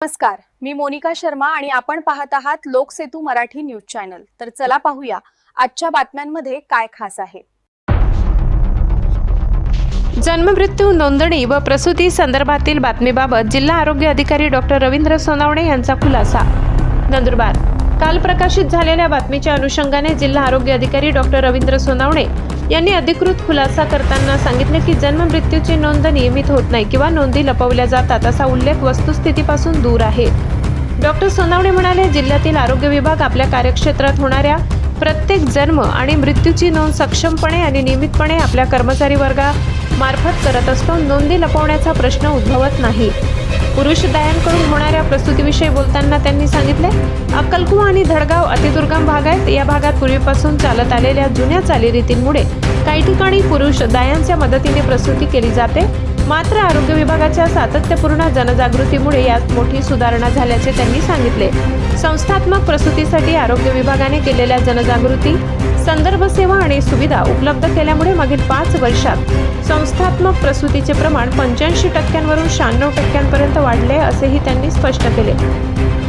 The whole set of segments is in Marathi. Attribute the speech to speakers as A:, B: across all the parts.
A: नमस्कार मी मोनिका शर्मा आणि आपण पाहत आहात लोकसेतू मराठी न्यूज चॅनल. तर चला पाहूया आजच्या बातम्यांमध्ये काय खास आहे.
B: जन्ममृत्यू नोंदणी व प्रसूती संदर्भातील बातमीबाबत जिल्हा आरोग्य अधिकारी डॉक्टर रवींद्र सोनावणे यांचा खुलासा. नंदुरबार काल प्रकाशित झालेल्या बातमीच्या अनुषंगाने जिल्हा आरोग्य अधिकारी डॉक्टर रवींद्र सोनावणे यांनी अधिकृत खुलासा करताना सांगितले की जन्ममृत्यूची नोंद नियमित होत नाही किंवा नोंदी लपवल्या जातात असा उल्लेख वस्तुस्थितीपासून दूर आहे. डॉक्टर सोनावणे म्हणाले जिल्ह्यातील आरोग्य विभाग आपल्या कार्यक्षेत्रात होणाऱ्या प्रत्येक जन्म आणि मृत्यूची नोंद सक्षमपणे आणि नियमितपणे आपल्या कर्मचारी वर्गामार्फत करत असतो. नोंदी लपवण्याचा प्रश्न उद्भवत नाही. पुरुष दायांकडून होणाऱ्या प्रसूतीविषयी बोलताना त्यांनी सांगितले अक्कलकुवा आणि धडगाव अतिदुर्गम भाग आहेत. या भागात पूर्वीपासून चालत आलेल्या जुन्या चालीरीतींमुळे काही ठिकाणी पुरुष दायांच्या मदतीने प्रसूती केली जाते. मात्र आरोग्य विभागाच्या सातत्यपूर्ण जनजागृतीमुळे यात मोठी सुधारणा झाल्याचे त्यांनी सांगितले. संस्थात्मक प्रसूतीसाठी आरोग्य विभागाने केलेल्या जनजागृती संदर्भ सेवा आणि सुविधा उपलब्ध केल्यामुळे मागील पाच वर्षात संस्थात्मक प्रसूतीचे प्रमाण पंच्याऐंशी टक्क्यांवरून शहाण्णव टक्क्यांपर्यंत वाढले असेही त्यांनी स्पष्ट केले.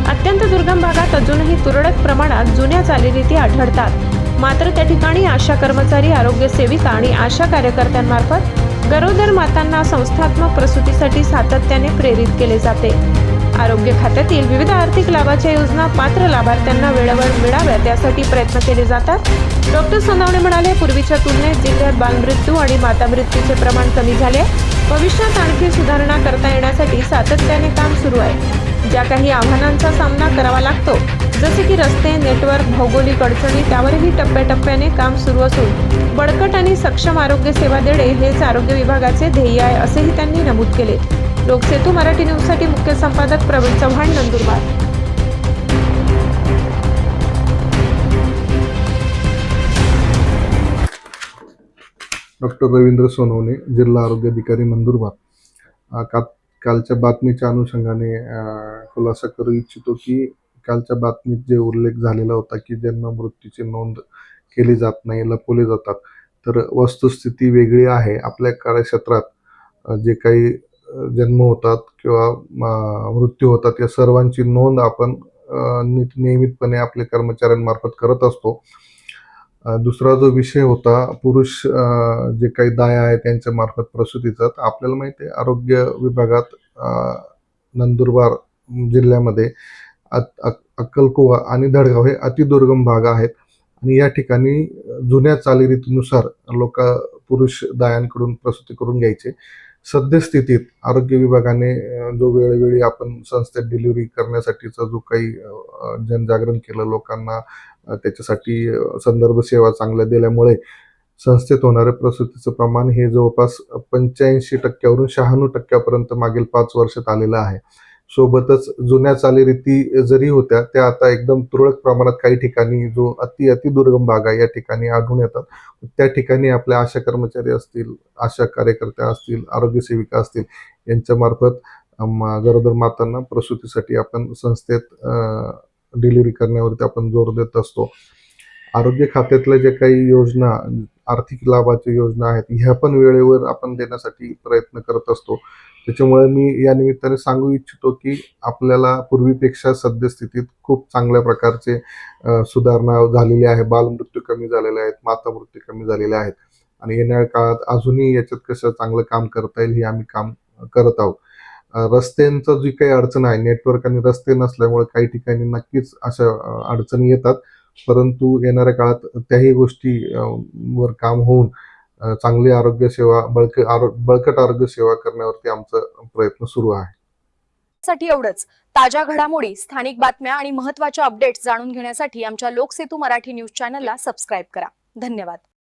B: अत्यंत दुर्गम भागात अजूनही तुरळक प्रमाणात जुन्या चालीरीती आढळतात. मात्र त्या ठिकाणी आशा कर्मचारी आरोग्य सेविका आणि आशा कार्यकर्त्यांमार्फत गरोदर मातांना संस्थात्मक प्रसूतीसाठी सातत्याने प्रेरित केले जाते. आरोग्य खात्यातील विविध आर्थिक लाभाच्या योजना पात्र लाभार्थ्यांना वेळेवर मिळाव्यात यासाठी प्रयत्न केले जातात. डॉक्टर सोनावणे म्हणाले पूर्वीच्या तुलनेत जिल्ह्यात बालमृत्यू आणि माता मृत्यूचे प्रमाण कमी झाले भविष्यात आणखी सुधारणा करता येण्यासाठी सातत्याने काम सुरू आहे. ज्या काही आव्हानांचा सामना करावा लागतो जसे की रस्ते नेटवर्क भौगोलिक अडचणी त्यावरही टप्प्याटप्प्याने काम सुरू असून बळकट आणि सक्षम आरोग्य सेवा देणे हेच आरोग्य विभागाचे ध्येय आहे असेही त्यांनी नमूद केले. लोकसेतू मराठी न्यूजसाठी मुख्य संपादक प्रवीण चव्हाण नंदुरबार.
C: डॉक्टर रवींद्र सोनवणे जिल्हा आरोग्य अधिकारी नंदुरबार. का कालच्या बातमीच्या अनुषंगाने खुलासा करू इच्छितो की कालच्या बातमीत जे उल्लेख झालेला होता की ज्यांना मृत्यूची नोंद केली जात नाही लपवले जातात तर वस्तुस्थिती वेगळी आहे. आपल्या कार्यक्षेत्रात जे काही जन्म होतात किंवा मृत्यू होतात या सर्वांची नोंद आपण नीट नियमितपणे आपल्या कर्मचाऱ्यांमार्फत करत असतो. दुसरा जो विषय होता पुरुष जे काही दाया आहे त्यांच्या मार्फत प्रसूतीचा तर आपल्याला माहिती आहे आरोग्य विभागात नंदुरबार जिल्ह्यामध्ये अक्कलकुवा आणि धडगाव हे अतिदुर्गम भाग आहेत. आणि या ठिकाणी जुन्या चालीरीतीनुसार लोक पुरुष दायांकडून प्रसूती करून घ्यायचे. सद्यस्थितीत आरोग्य विभागाने जो वेळोवेळी आपण संस्थेत डिलिव्हरी करण्यासाठीचा जो काही जनजागरण केलं लोकांना त्याच्यासाठी संदर्भ सेवा चांगल्या दिल्यामुळे संस्थेत होणारे प्रसूतीचं प्रमाण हे जवळपास पंच्याऐंशी टक्क्यावरून शहाण्णव टक्क्यापर्यंत मागील पाच वर्षात आलेलं आहे. सोबतच जुन्या चालीरीती जरी होत्या त्या आता एकदम तुरळक प्रमाणात काही ठिकाणी जो अति अति दुर्गम भाग आहे या ठिकाणी आढळून येतात. त्या ठिकाणी आपल्या आशा कर्मचारी असतील आशा कार्यकर्त्या असतील आरोग्य सेविका असतील यांच्यामार्फत गरोदर मातांना प्रसूतीसाठी आपण संस्थेत डिलिव्हरी करण्यावरती आपण जोर देत असतो. आरोग्य खात्यातल्या ज्या काही योजना आर्थिक लाभाच्या योजना आहेत ह्या पण वेळेवर आपण देण्यासाठी प्रयत्न करत असतो. त्याच्यामुळे मी या निमित्ताने सांगू इच्छितो की आपल्याला पूर्वीपेक्षा सद्यस्थितीत खूप चांगल्या प्रकारचे सुधारणा झालेली आहे. बालमृत्यू कमी झालेले आहेत माता मृत्यू कमी झालेले आहेत. आणि येणाऱ्या काळात अजूनही याच्यात कसं चांगलं काम करता येईल हे आम्ही काम करत आहोत. रस्त्यांचं जी काही अडचण आहे नेटवर्क आणि रस्ते नसल्यामुळे काही ठिकाणी नक्कीच अशा अडचणी येतात. परंतु येणाऱ्या काळात त्याही गोष्टी वर काम होऊन चांगली आरोग्य सेवा बळक आरो बळकट आरोग्य सेवा करण्यावरती आमचा प्रयत्न सुरू आहे.
A: साठी एवढंच. ताज्या घडामोडी स्थानिक बातम्या आणि महत्त्वाच्या अपडेट्स जाणून घेण्यासाठी आमच्या लोकसेतू मराठी न्यूज चॅनलला सबस्क्राईब करा. धन्यवाद.